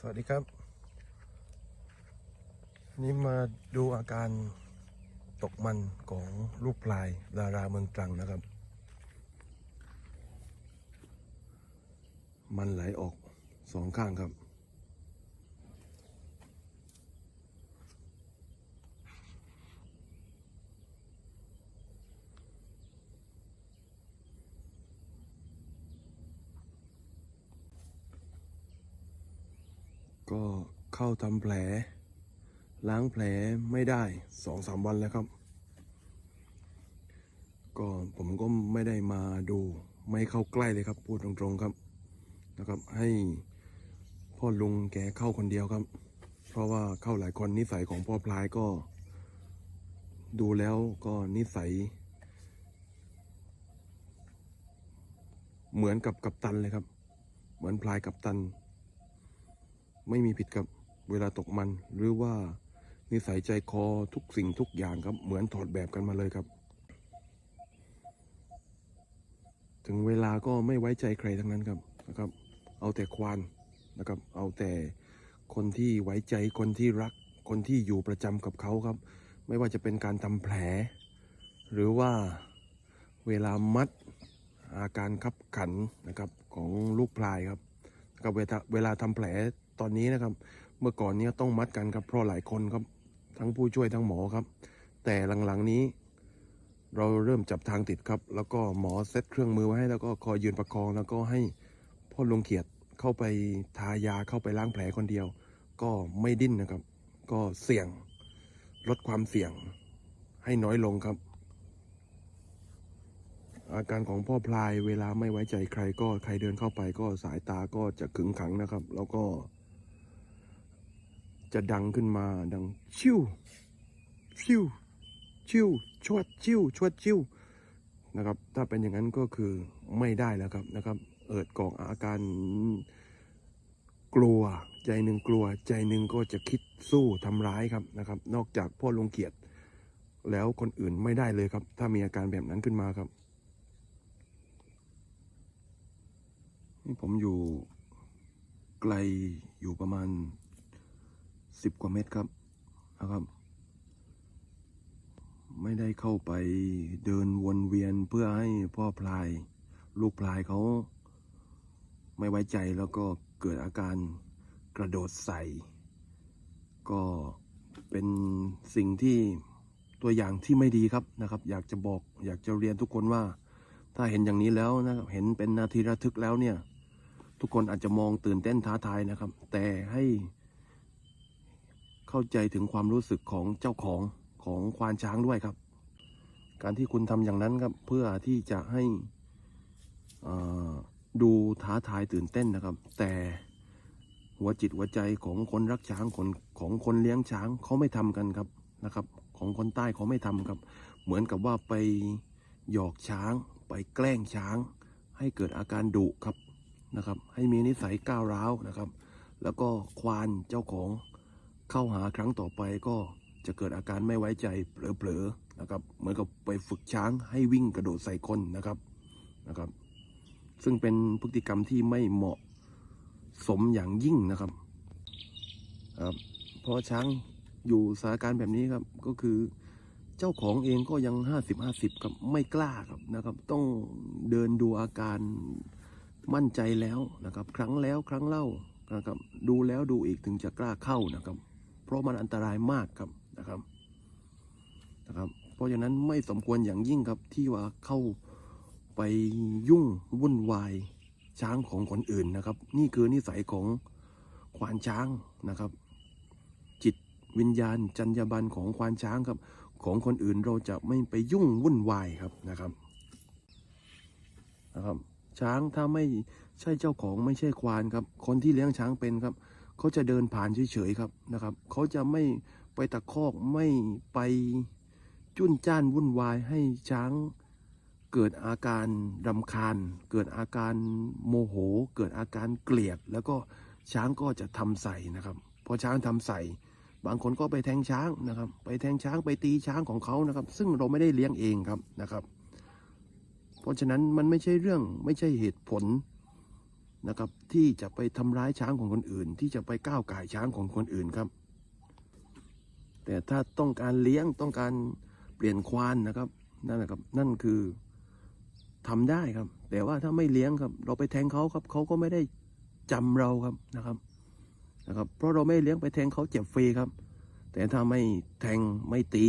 สวัสดีครับ นี่มาดูอาการตกมันของลูกปลายดาราเมืองตรังนะครับ มันไหลออกสองข้างครับ ก็เข้าทำแผล ล้างแผลไม่ได้สองสามวันแล้วครับ ก็ผมก็ไม่ได้มาดูไม่เข้าใกล้เลยครับ พูดตรงๆครับนะครับ ให้พ่อลุงแกเข้าคนเดียวครับ เพราะว่าเข้าหลายคนนิสัยของพ่อพลายก็ ดูแล้วก็นิสัย เหมือนกับกัปตันเลยครับ เหมือนพลายกัปตัน ไม่มีผิดครับเวลาตกมันหรือว่านิสัยใจคอทุกสิ่งทุกอย่างครับ เหมือนถอดแบบกันมาเลยครับ ถึงเวลาก็ไม่ไว้ใจใครทั้งนั้นครับนะครับ เอาแต่ควานนะครับ เอาแต่คนที่ไว้ใจคนที่รัก คนที่อยู่ประจำกับเขาครับ ไม่ว่าจะเป็นการทำแผล หรือว่าเวลามัดอาการขับขันนะครับของลูกพลายครับกับเวลาเวลาทำแผล ตอนนี้นะครับ เมื่อก่อนเนี้ต้องมัดกันครับเพราะหลายคนครับ ทั้งผู้ช่วยทั้งหมอครับ แต่หลังๆนี้ เราเริ่มจับทางติดครับ แล้วก็หมอเซตเครื่องมือไว้ให้แล้วก็คอยยืนประคอง แล้วก็ให้พ่อลุงเขียดเข้าไปทายาเข้าไปล้างแผลคนเดียว ก็ไม่ดิ้นนะครับ ก็เสี่ยงลดความเสี่ยงให้น้อยลงครับ อาการของพ่อพลายเวลาไม่ไว้ใจใครก็ใครเดินเข้าไปก็สายตาก็จะขึงขังนะครับ แล้วก็ จะดังขึ้นมาดังชิวชิวชิวชวดชิวชวดชิวนะครับ ถ้าเป็นอย่างนั้นก็คือไม่ได้แล้วครับนะครับ เอิดกอกอาการกลัวใจหนึ่งกลัว ใจหนึ่งก็จะคิดสู้ทำร้ายครับนะครับ นอกจากพ่อลงเกียรติ แล้วคนอื่นไม่ได้เลยครับ ถ้ามีอาการแบบนั้นขึ้นมาครับนี่ผมอยู่ไกลอยู่ประมาณ สิบกว่าเมตรครับนะครับ ไม่ได้เข้าไปเดินวนเวียนเพื่อให้พ่อพลาย ลูกพลายเขา ไม่ไว้ใจแล้วก็เกิดอาการกระโดดใส่ ก็เป็นสิ่งที่ตัวอย่างที่ไม่ดีครับนะครับ อยากจะบอกอยากจะเรียนทุกคนว่า ถ้าเห็นอย่างนี้แล้วนะครับเห็นเป็นนาทีระทึกแล้วเนี่ย ทุกคนอาจจะมองตื่นเต้นท้าทายนะครับ แต่ให้ เข้าใจถึงความรู้สึกของเจ้าของของควานช้างด้วยครับ การที่คุณทำอย่างนั้นครับ เพื่อที่จะให้ดูท้าทายตื่นเต้นนะครับ แต่หัวจิตหัวใจของคนรักช้างคนของคนเลี้ยงช้างเขาไม่ทำกันครับนะครับ ของคนใต้เขาไม่ทำครับ เหมือนกับว่าไปหยอกช้าง ไปแกล้งช้าง ให้เกิดอาการดุครับนะครับ ให้มีนิสัยก้าวร้าวนะครับ แล้วก็ควานเจ้าของ เข้าหาครั้งต่อไปก็จะเกิดอาการไม่ไว้ใจเผลอๆนะครับ เหมือนกับไปฝึกช้างให้วิ่งกระโดดใส่คนนะครับนะครับ ซึ่งเป็นพฤติกรรมที่ไม่เหมาะสมอย่างยิ่งนะครับครับเพราะช้างอยู่สถานการณ์แบบนี้ครับก็คือเจ้าของเองก็ยังห้าสิบห้าสิบครับไม่กล้าครับนะครับ ต้องเดินดูอาการมั่นใจแล้วนะครับ ครั้งแล้วครั้งเล่านะครับ ดูแล้วดูอีกถึงจะกล้าเข้านะครับ เพราะมันอันตรายมากครับนะครับนะครับ เพราะฉะนั้นไม่สมควรอย่างยิ่งครับที่ว่าเข้าไปยุ่งวุ่นวายช้างของคนอื่นนะครับ นี่คือนิสัยของควานช้างนะครับ จิตวิญญาณจรรยาบรรณของควานช้างครับ ของคนอื่นเราจะไม่ไปยุ่งวุ่นวายครับนะครับนะครับ ช้างถ้าไม่ใช่เจ้าของไม่ใช่ควานครับ คนที่เลี้ยงช้างเป็นครับ เขาจะเดินผ่านเฉยๆครับนะครับ เขาจะไม่ไปตะคอกไม่ไปจุ้นจ้านวุ่นวายให้ช้างเกิดอาการรำคาญ เกิดอาการโมโห เกิดอาการเกลียด แล้วก็ช้างก็จะทำใส่นะครับ พอช้างทำใส่ บางคนก็ไปแทงช้างนะครับ ไปแทงช้างไปตีช้างของเขานะครับ ซึ่งเราไม่ได้เลี้ยงเองครับนะครับ เพราะฉะนั้นมันไม่ใช่เรื่องไม่ใช่เหตุผล นะครับที่จะไปทำร้ายช้างของคนอื่น ที่จะไปก้าวไก่ช้างของคนอื่นครับ แต่ถ้าต้องการเลี้ยงต้องการเปลี่ยนควานนะครับนั่นแหละครับนั่นคือทำได้ครับ แต่ว่าถ้าไม่เลี้ยงครับ เราไปแทงเขาครับเขาก็ไม่ได้จำเราครับนะครับนะครับ เพราะเราไม่เลี้ยงไปแทงเขาเจ็บฟรีครับ แต่ถ้าไม่แทงไม่ตี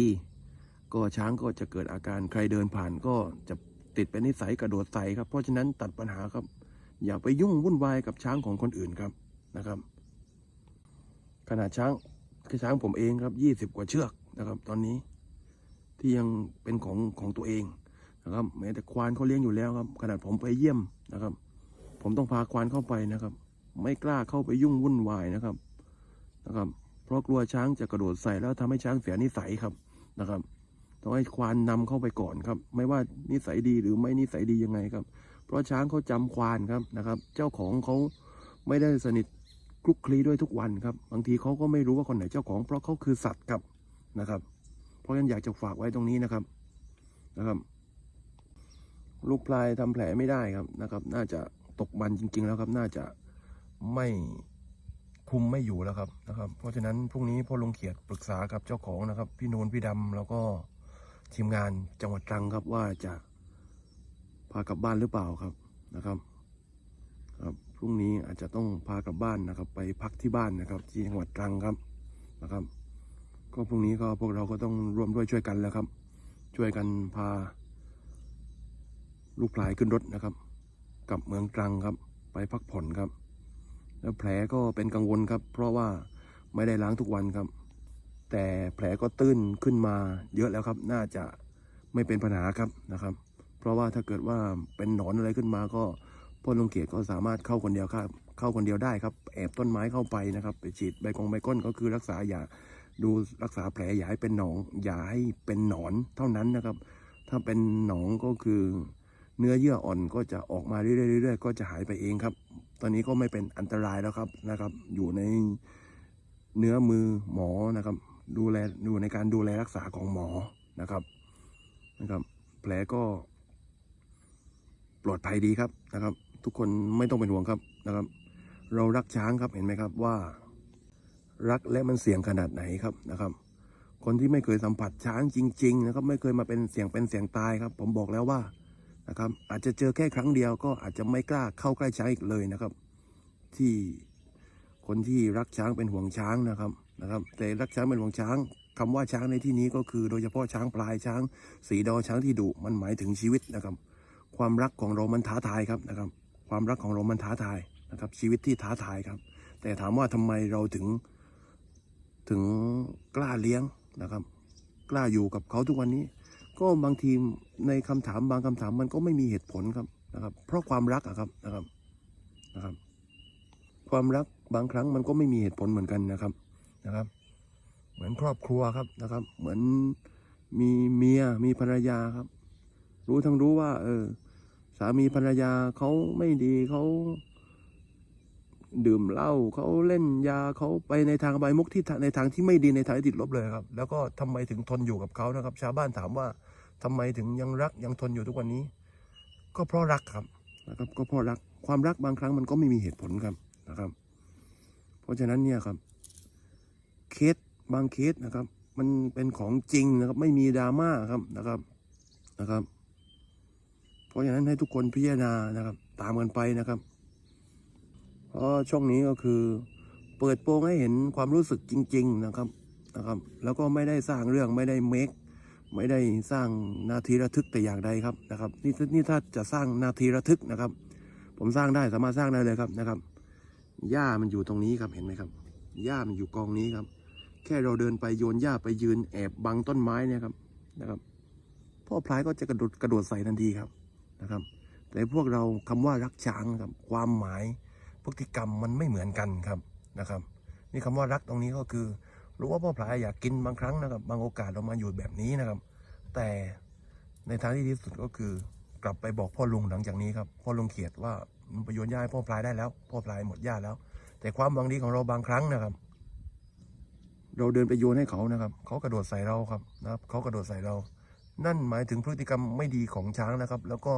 ก็ช้างก็จะเกิดอาการใครเดินผ่านก็จะติดเป็นนิสัยกระโดดใส่ครับ เพราะฉะนั้นตัดปัญหาครับ อย่าไปยุ่งวุ่นวายกับช้างของคนอื่นครับนะครับ ขนาดช้างคือช้างผมเองครับยี่สิบกว่าเชือกนะครับ ตอนนี้ที่ยังเป็นของของตัวเองนะครับแม้แต่ควานเขาเลี้ยงอยู่แล้วครับ ขนาดผมไปเยี่ยมนะครับ ผมต้องพาควานเข้าไปนะครับ ไม่กล้าเข้าไปยุ่งวุ่นวายนะครับนะครับ เพราะกลัวช้างจะกระโดดใส่แล้วทำให้ช้างเสียนิสัยครับนะครับต้องให้ควานนำเข้าไปก่อนครับ ไม่ว่านิสัยดีหรือไม่นิสัยดียังไงครับ เพราะช้างเขาจำควานครับนะครับ เจ้าของเขาไม่ได้สนิทคลุกคลีด้วยทุกวันครับ บางทีเขาก็ไม่รู้ว่าคนไหนเจ้าของ เพราะเขาคือสัตว์ครับนะครับ เพราะฉะนั้นอยากจะฝากไว้ตรงนี้นะครับนะครับ ลูกพลายทำแผลไม่ได้ครับนะครับ น่าจะตกมันจริง ๆ แล้วครับ น่าจะไม่คุมไม่อยู่แล้วครับนะครับ เพราะฉะนั้นพรุ่งนี้พ่อลงเขียดปรึกษากับเจ้าของนะครับ พี่นูนพี่ดำแล้วก็ทีมงานจังหวัดตรังครับว่าจะ พากลับบ้านหรือเปล่าครับนะครับครับพรุ่งนี้อาจจะต้องพากลับบ้านนะครับ ไปพักที่บ้านนะครับ ที่จังหวัดตรังครับนะครับ ก็พรุ่งนี้ก็พวกเราก็ต้องร่วมด้วยช่วยกันแล้วครับ ช่วยกันพา ลูกพลายขึ้นรถนะครับ กลับเมืองตรังครับ ไปพักผ่อนครับ แล้วแผลก็เป็นกังวลครับ เพราะว่าไม่ได้ล้างทุกวันครับ แต่แผลก็ตื้นขึ้นมาเยอะแล้วครับ น่าจะไม่เป็นปัญหาครับนะครับ เพราะว่าถ้าเกิดว่าเป็นหนอนอะไรขึ้นมาก็พ่อลงเกียรติก็สามารถเข้าคนเดียวครับ เข้าคนเดียวได้ครับ แอบต้นไม้เข้าไปนะครับ ไปฉีดใบกงใบก้นก็คือรักษาอย่าดูรักษาแผลอย่าให้เป็นหนอง อย่าให้เป็นหนอนเท่านั้นนะครับ ถ้าเป็นหนองก็คือเนื้อเยื่ออ่อนก็จะออกมาเรื่อยๆๆก็จะหายไปเองครับ ตอนนี้ก็ไม่เป็นอันตรายแล้วครับนะครับ อยู่ในเนื้อมือหมอนะครับ ดูแลอยู่ในการดูแลรักษาของหมอนะครับนะครับ แผลก็ ปลอดภัยดีครับนะครับ ทุกคนไม่ต้องเป็นห่วงครับนะครับ เรารักช้างครับเห็นไหมครับว่า รักและมันเสี่ยงขนาดไหนครับนะครับ คนที่ไม่เคยสัมผัสช้างจริง ๆ นะครับ ไม่เคยมาเป็นเสียงเป็นเสียงตายครับ ผมบอกแล้วว่านะครับอาจจะเจอแค่ครั้งเดียวก็อาจจะไม่กล้าเข้าใกล้ช้างอีกเลยนะครับ ที่คนที่รักช้างเป็นห่วงช้างนะครับนะครับ แต่รักช้างเป็นห่วงช้างคำว่าช้างในที่นี้ก็คือ โดยเฉพาะช้างพลายช้าง สีดอช้างที่ดุมันหมายถึงชีวิตนะครับ ความรักของเรามันท้าทายครับนะครับ ความรักของเรามันท้าทายนะครับ ชีวิตที่ท้าทายครับ แต่ถามว่าทำไมเราถึงถึงกล้าเลี้ยงนะครับ กล้าอยู่กับเขาทุกวันนี้ ก็บางทีในคำถามบางคำถามมันก็ไม่มีเหตุผลครับนะครับ เพราะความรักอะครับนะครับนะครับ ความรักบางครั้งมันก็ไม่มีเหตุผลเหมือนกันนะครับนะครับ เหมือนครอบครัวครับนะครับ เหมือนมีเมียมีภรรยาครับ รู้ทั้งรู้ว่า เออ สามีภรรยาเขาไม่ดีเขาดื่มเหล้าเขาเล่นยาเขาไปในทางอบมุกที่ในทางที่ไม่ดีในทางที่ติดลบเลยครับ แล้วก็ทำไมถึงทนอยู่กับเขานะครับ ชาวบ้านถามว่าทำไมถึงยังรักยังทนอยู่ทุกวันนี้ ก็เพราะรักครับนะครับ ก็เพราะรักความรักบางครั้งมันก็ไม่มีเหตุผลครับนะครับ เพราะฉะนั้นเนี่ยครับเคสบางเคสนะครับ มันเป็นของจริงนะครับ ไม่มีดราม่าครับนะครับนะครับ เพราะฉะนั้นให้ทุกคนพิจารณานะครับ ตามกันไปนะครับเพราะช่วงนี้ก็คือเปิดโปงให้เห็นความรู้สึกจริง ๆนะครับนะครับ แล้วก็ไม่ได้สร้างเรื่องไม่ได้เมคไม่ได้สร้างนาทีระทึกแต่อย่างใดครับนะครับนี่นี่ถ้าจะสร้างนาทีระทึกนะครับ ผมสร้างได้สามารถสร้างได้เลยครับนะครับหญ้ามันอยู่ตรงนี้ครับเห็นไหมครับหญ้ามันอยู่กองนี้ครับ แค่เราเดินไปโยนหญ้าไปยืนแอบบังต้นไม้เนี่ยครับนะครับพ่อพลายก็จะกระโดดกระโดดใส่ทันทีครับ นะครับ แต่พวกเราคำว่ารักช้างครับความหมายพฤติกรรมมันไม่เหมือนกันครับนะครับ นี่คำว่ารักตรงนี้ก็คือ รู้ว่าพ่อพลายอยากกินบางครั้งนะครับ บางโอกาสเรามาอยู่แบบนี้นะครับ แต่ในทางที่ดีที่สุดก็คือกลับไปบอกพ่อลุงหลังจากนี้ครับพ่อลุงเขียดว่ามันประโยชน์ย่าให้พ่อพลายได้แล้ว พ่อพลายหมดย่าแล้ว แต่ความหวังดีของเราบางครั้งนะครับ เราเดินไปโยนให้เขานะครับ เขากระโดดใส่เราครับนะครับ เขากระโดดใส่เรา นั่นหมายถึงพฤติกรรมไม่ดีของช้างนะครับ แล้วก็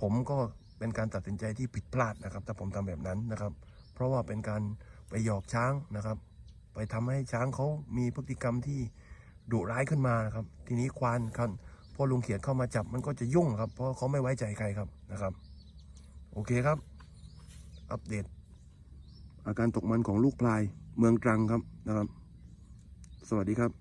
ผมก็เป็นการตัดสินใจที่ผิดพลาดนะครับ ถ้าผมทำแบบนั้นนะครับ เพราะว่าเป็นการไปหยอกช้างนะครับ ไปทำให้ช้างเขามีพฤติกรรมที่ดุร้ายขึ้นมานะครับ ทีนี้ควานครับพอลุงเขียดเข้ามาจับมันก็จะยุ่งครับ เพราะเขาไม่ไว้ใจใครครับนะครับ โอเคครับ อัปเดต อาการตกมันของลูกพลายเมืองตรังครับนะครับ สวัสดีครับ